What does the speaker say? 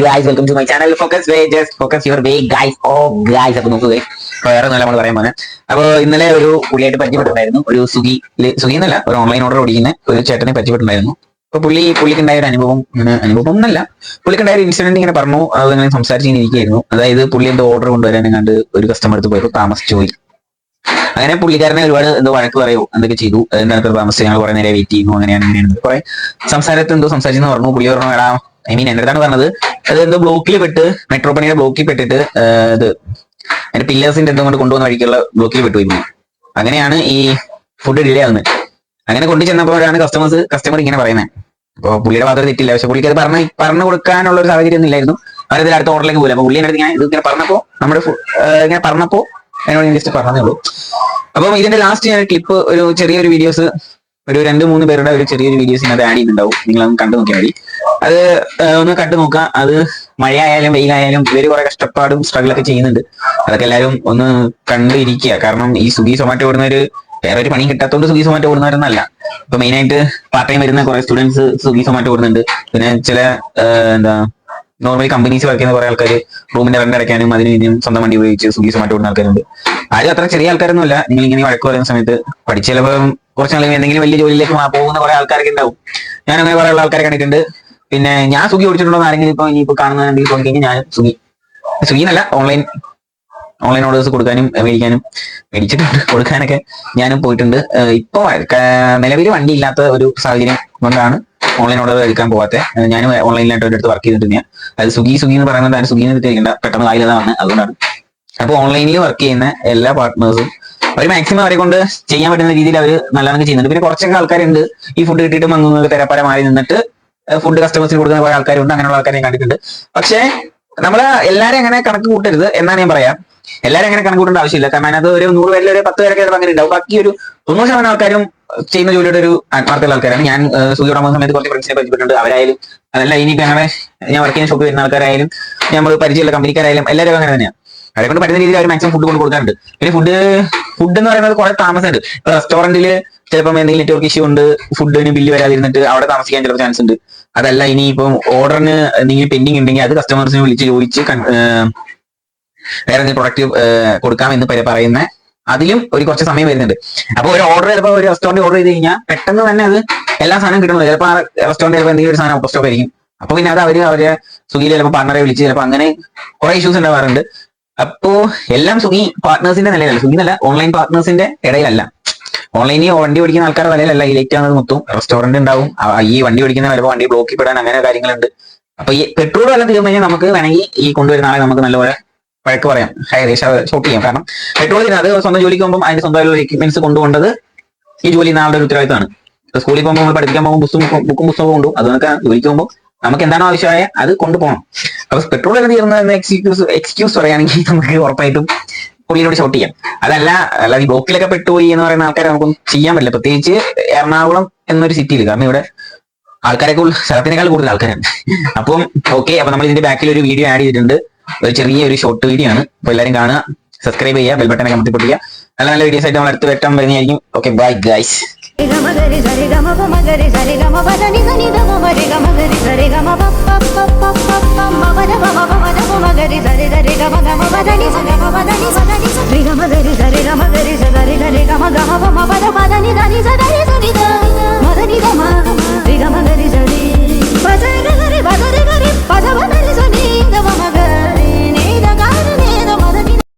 Guys welcome to my channel focus way just focus your way guys oh guys അപ്പൊ നോക്കുക വേറെ നല്ല നമ്മൾ പറയാൻ പോകുന്നത് അപ്പൊ ഇന്നലെ ഒരു പുള്ളിയായിട്ട് പരിചയപ്പെട്ടിട്ടുണ്ടായിരുന്നു. ഒരു സുഗി സുഗി എന്നല്ല ഒരു ഓൺലൈൻ ഓർഡർ ഓടിക്കുന്ന ഒരു ചേട്ടനെ പരിചയപ്പെട്ടിട്ടുണ്ടായിരുന്നു. അപ്പൊ പുള്ളി പുള്ളിക്കുണ്ടായ ഒരു അനുഭവം അനുഭവം എന്നല്ല പുള്ളിക്കുണ്ടായ ഒരു ഇൻസിഡന്റ് ഇങ്ങനെ പറഞ്ഞു അത് ഇങ്ങനെ സംസാരിച്ച് ഇങ്ങനെ ഇരിക്കുകയായിരുന്നു. അതായത് പുള്ളി എന്തോ ഓർഡർ കൊണ്ടുവരാൻ കണ്ട് ഒരു കസ്റ്റമർ അടുത്ത് പോയപ്പോൾ താമസിച്ചു പോയി. അങ്ങനെ പുള്ളിക്കാരനെ ഒരുപാട് എന്തോ വഴക്ക് പറയൂ എന്തൊക്കെ ചെയ്തു എന്താണ് താമസിച്ച് ഞങ്ങൾ കുറെ നേരം വെയിറ്റ് ചെയ്യുന്നു അങ്ങനെയാണ് ഇങ്ങനെയാണ് കുറെ സംസാരത്തിൽ എന്തോ സംസാരിച്ചെന്ന് പറഞ്ഞു. പുള്ളി പറഞ്ഞു എടാ ഐ മീൻ എന്റെ അടുത്താണ് പറഞ്ഞത്? അത് എന്തോ ബ്ലോക്കിൽ പെട്ട് മെട്രോ പണിയുടെ ബ്ലോക്കിൽ പെട്ടിട്ട് ഇത് അതിന്റെ പില്ലേഴ്സിന്റെ എന്തോ കൊണ്ട് കൊണ്ടുവന്ന വഴിക്കുള്ള ബ്ലോക്കിൽ പെട്ടു പുള്ളി. അങ്ങനെയാണ് ഈ ഫുഡ് ഡിലേ ആവുന്നത്. അങ്ങനെ കൊണ്ടു ചെന്നപ്പോഴാണ് കസ്റ്റമേഴ്സ് കസ്റ്റമർ ഇങ്ങനെ പറയുന്നത് അപ്പോൾ പുള്ളിയുടെ ഭാഗത്ത് തെറ്റില്ല. പക്ഷെ പുള്ളിക്ക് അത് പറഞ്ഞ പറഞ്ഞു കൊടുക്കാനുള്ള ഒരു സാഹചര്യം ഒന്നും ഇല്ലായിരുന്നു. അവരതിൽ അടുത്ത ഓർഡറിലേക്ക് പോലും അപ്പൊ പുള്ളി അടുത്ത് ഇങ്ങനെ ഇത് ഇങ്ങനെ പറഞ്ഞപ്പോ നമ്മുടെ ഇങ്ങനെ പറഞ്ഞപ്പോ എന്നോട് ഞാൻ ജസ്റ്റ് പറഞ്ഞേ ഉള്ളൂ. അപ്പം ഇതിന്റെ ലാസ്റ്റ് ഞാൻ ക്ലിപ്പ് ഒരു ചെറിയൊരു വീഡിയോസ് ഒരു രണ്ട് മൂന്ന് പേരുടെ ഒരു ചെറിയൊരു വീഡിയോസ് ഇതിനകത്ത് ആഡ് ചെയ്യുന്നുണ്ടാവും. നിങ്ങൾ ഒന്ന് കണ്ടു നോക്കിയാൽ മതി. അത് ഒന്ന് കണ്ടു നോക്കാം അത് മഴയായാലും വെയിലായാലും ഇവർ കുറെ കഷ്ടപ്പാടും സ്ട്രഗിൾ ഒക്കെ ചെയ്യുന്നുണ്ട്. അതൊക്കെ എല്ലാവരും ഒന്ന് കണ്ടിരിക്കുക. കാരണം ഈ സുഗീ സൊമാറ്റോ ഓടുന്നവര് വേറെ ഒരു പണി കിട്ടാത്തതുകൊണ്ട് സുഗീ സൊമാറ്റോ ഓടുന്നവരൊന്നല്ല ഇപ്പൊ മെയിൻ ആയിട്ട് പാർട്ട് ടൈം വരുന്ന കുറെ സ്റ്റുഡൻസ് സുഗീ സൊമാറ്റോ ഓടുന്നുണ്ട്. പിന്നെ ചില എന്താ നോർമലി കമ്പനീസ് വർക്ക് ചെയ്യുന്ന കുറെ ആൾക്കാർ റൂമിന്റെ റെന്റ് അടയ്ക്കാനും അതിന് ഇതിനും സ്വന്തം വണ്ടി ഉപയോഗിച്ച് സുഗീ സൊമാറ്റോ ഓടുന്ന ആൾക്കാരുണ്ട്. ആരും അത്ര ചെറിയ ആൾക്കാരൊന്നുമല്ല. നിങ്ങൾ ഇങ്ങനെ വഴക്ക് പറയുന്ന സമയത്ത് പഠിച്ച കുറച്ച് നാളെ എന്തെങ്കിലും വലിയ ജോലിയിലേക്ക് പോകുന്ന കുറെ ആൾക്കാരൊക്കെ ഉണ്ടാവും. ഞാൻ അങ്ങനെ കുറെ ഉള്ള ആൾക്കാരെ കണ്ടിട്ടുണ്ട്. പിന്നെ ഞാൻ സുഖി ഓടിച്ചിട്ടുണ്ടോ ആരെങ്കിലും ഇപ്പൊ ഇനിയിപ്പോ കാണുന്നുണ്ടെങ്കിൽ തോന്നിക്കഴിഞ്ഞാൽ ഞാൻ സുഖി. സുഖി എന്നല്ല ഓൺലൈൻ ഓൺലൈൻ ഓർഡേഴ്സ് കൊടുക്കാനും മേടിക്കാനും മേടിച്ചിട്ടുണ്ട് കൊടുക്കാനൊക്കെ ഞാനും പോയിട്ടുണ്ട്. ഇപ്പൊ നിലവിൽ വണ്ടി ഇല്ലാത്ത ഒരു സാഹചര്യം കൊണ്ടാണ് ഓൺലൈൻ ഓർഡർ എടുക്കാൻ പോകാത്ത ഞാനും ഓൺലൈനിലായിട്ട് ഒരു അടുത്ത് വർക്ക് ചെയ്തിട്ടുണ്ട് ഞാൻ അത് സുഖി സുഖി എന്ന് പറയുന്നത് സുഖി എന്ന് പെട്ടെന്ന് വായിലതാ അതുകൊണ്ടാണ്. അപ്പൊ ഓൺലൈനിൽ വർക്ക് ചെയ്യുന്ന എല്ലാ പാർട്ട്നേഴ്സും അവർ മാക്സിമം അവരെ കൊണ്ട് ചെയ്യാൻ പറ്റുന്ന രീതിയിൽ അവർ നല്ലതാണ് ചെയ്യുന്നുണ്ട്. പിന്നെ കുറച്ചൊക്കെ ആൾക്കാരുണ്ട്. ഈ ഫുഡ് കിട്ടിയിട്ട് മങ്ങുന്നത് തെരപ്പര മാറി നിന്നിട്ട് ഫുഡ് കസ്റ്റമേഴ്സിന് കൊടുക്കുന്ന കുറെ ആൾക്കാരുണ്ട്. അങ്ങനെയുള്ള ആൾക്കാരെ ഞാൻ കണ്ടിട്ടുണ്ട്. പക്ഷേ നമ്മൾ എല്ലാരും അങ്ങനെ കണക്ക് കൂട്ടരുത് എന്നാണ് ഞാൻ പറയാം. എല്ലാരും അങ്ങനെ കണക്ക് കൂട്ടേണ്ട ആവശ്യമില്ല. കാരണം അതിനകത്ത് ഒരു നൂറ് പേരിൽ ഒരു പത്ത് പേരൊക്കെ അങ്ങനെ ഉണ്ടാവും ബാക്കി ഒരു തൊണ്ണൂറ് ശതമാനം ആൾക്കാരും ചെയ്യുന്ന ജോലിയുടെ ഒരു ആത്മാർത്ഥമുള്ള ആൾക്കാരാണ്. ഞാൻ സൂര്യ സമയത്ത് കുറച്ച് ഫ്രണ്ട്സിനെ പരിചയപ്പെട്ടിട്ടുണ്ട്. അവരായാലും അതല്ല ഇനിയിപ്പോ ഞങ്ങളെ ഞാൻ വർക്ക് ചെയ്യുന്ന ഷോപ്പിൽ വരുന്ന ആൾക്കാരായാലും നമ്മൾ പരിചയമുള്ള കമ്പനിക്കാരായാലും എല്ലാവരും അങ്ങനെ തന്നെയാണ് അവരെ കൊണ്ട് പറ്റുന്ന രീതിയിൽ അവർ മാക്സിമം ഫുഡ് കൊണ്ട് കൊടുക്കാറുണ്ട് പിന്നെ ഫുഡ് ഫുഡ് എന്ന് പറയുന്നത് കുറെ താമസമുണ്ട്. ഇപ്പൊ റെസ്റ്റോറന്റിൽ ചിലപ്പം എന്തെങ്കിലും നെറ്റ്വർക്ക് ഇഷ്യൂ ഉണ്ട് ഫുഡിന് ബില്ല് വരാതിരുന്നിട്ട് അവിടെ താമസിക്കാൻ ചിലപ്പോൾ ചാൻസ് ഉണ്ട്. അതല്ല ഇനി ഇപ്പം ഓർഡറിന് എന്തെങ്കിലും പെൻഡിങ് ഉണ്ടെങ്കിൽ അത് കസ്റ്റമേഴ്സിനെ വിളിച്ച് ചോദിച്ച് വേറെ എന്തെങ്കിലും പ്രൊഡക്റ്റ് കൊടുക്കാമെന്ന് പറയുന്ന അതിലും ഒരു കുറച്ച് സമയം വരുന്നുണ്ട്. അപ്പൊ ഒരു ഓർഡർ ചിലപ്പോൾ ഒരു റെസ്റ്റോറന്റ് ഓർഡർ ചെയ്ത് കഴിഞ്ഞാൽ പെട്ടെന്ന് തന്നെ അത് എല്ലാ സാധനം കിട്ടുന്നത് ചിലപ്പോൾ ആ റെസ്റ്റോറന്റ് ചിലപ്പോൾ എന്തെങ്കിലും ഒരു സാധനം ഔട്ട് സ്റ്റോക്ക് ആയിരിക്കും. അപ്പൊ പിന്നെ അത് അവർ അവരെ സ്വിഗ്ഗിയിൽ ചിലപ്പോൾ പാർട്ണറെ വിളിച്ച് ചിലപ്പോൾ അങ്ങനെ കുറെ ഇഷ്യൂസ് ഉണ്ടാവാറുണ്ട്. അപ്പോ എല്ലാം സുഖി പാർട്ട്നേഴ്സിന്റെ നിലയിലല്ല. സുഖി ഓൺലൈൻ പാർട്ട്നേഴ്സിന്റെ ഇടയിലല്ല. ഓൺലൈനിൽ വണ്ടി ഓടിക്കുന്ന ആൾക്കാരുടെ നിലയിലല്ല ഈ ലേറ്റ് ആണെന്ന് മൊത്തം റെസ്റ്റോറന്റ് ഉണ്ടാവും ഈ വണ്ടി ഓടിക്കുന്ന വരുമ്പോൾ വണ്ടി ബ്ലോക്കിൽ പെടാൻ അങ്ങനെ കാര്യങ്ങളുണ്ട്. അപ്പൊ ഈ പെട്രോൾ എല്ലാം തീർന്നു കഴിഞ്ഞാൽ നമുക്ക് വേണമെങ്കിൽ ഈ കൊണ്ടുവരുന്ന ആളെ നമുക്ക് നല്ലപോലെ വഴക്ക് പറയാം. ഹൈ ഷോട്ട് ചെയ്യാം. കാരണം പെട്രോൾ അത് സ്വന്തം ജോലിക്ക് പോകുമ്പോൾ അതിന്റെ സ്വന്തമായിട്ടുള്ള എക്യുപ്മെന്റ്സ് കൊണ്ടുപോകേണ്ടത് ഈ ജോലി നാളുടെ ഒരു ഉത്തരവാദിത്തമാണ്. സ്കൂളിൽ പോകുമ്പോൾ നമ്മൾ പഠിക്കാൻ പോകുമ്പോൾ ബുക്കും ബുക്കും പുസ്തകവും കൊണ്ടു അതൊക്കെ ജോലിക്ക് പോകുമ്പോൾ നമുക്ക് എന്താണോ ആവശ്യമായ? അത് കൊണ്ടുപോകണം. അപ്പൊ പെട്രോൾ വില തീർന്ന എക്സ്ക്യൂസ് എക്സ്ക്യൂസ് പറയുകയാണെങ്കിൽ നമുക്ക് ഉറപ്പായിട്ടും പുള്ളിയിലൂടെ ഷോട്ട് ചെയ്യാം. അതല്ല അല്ലാതെ ഈ ബ്ലോക്കിലൊക്കെ പെട്ടുപോയി എന്ന് പറയുന്ന ആൾക്കാരെ നമുക്കൊന്നും ചെയ്യാൻ പറ്റില്ല. പ്രത്യേകിച്ച് എറണാകുളം എന്നൊരു സിറ്റിയിൽ കാരണം ഇവിടെ ആൾക്കാരൊക്കെ സ്ഥലത്തിനേക്കാൾ കൂടുതൽ ആൾക്കാരാണ്. അപ്പം ഓക്കെ അപ്പൊ നമ്മൾ ഇതിന്റെ ബാക്കിൽ ഒരു വീഡിയോ ആഡ് ചെയ്തിട്ടുണ്ട്. ഒരു ചെറിയ ഒരു ഷോർട്ട് വീഡിയോ ആണ്. അപ്പൊ എല്ലാവരും കാണുക സബ്സ്ക്രൈബ് ചെയ്യുക ബെൽ ബട്ടനെ കമത്തി പൊട്ടിക്കുക. നല്ല നല്ല വീഡിയോസ് ആയിട്ട് നമ്മൾ അടുത്ത് വെട്ടാൻ വരുന്നതായിരിക്കും. ഓക്കെ ബൈ ഗൈസ് పదని సగ పదని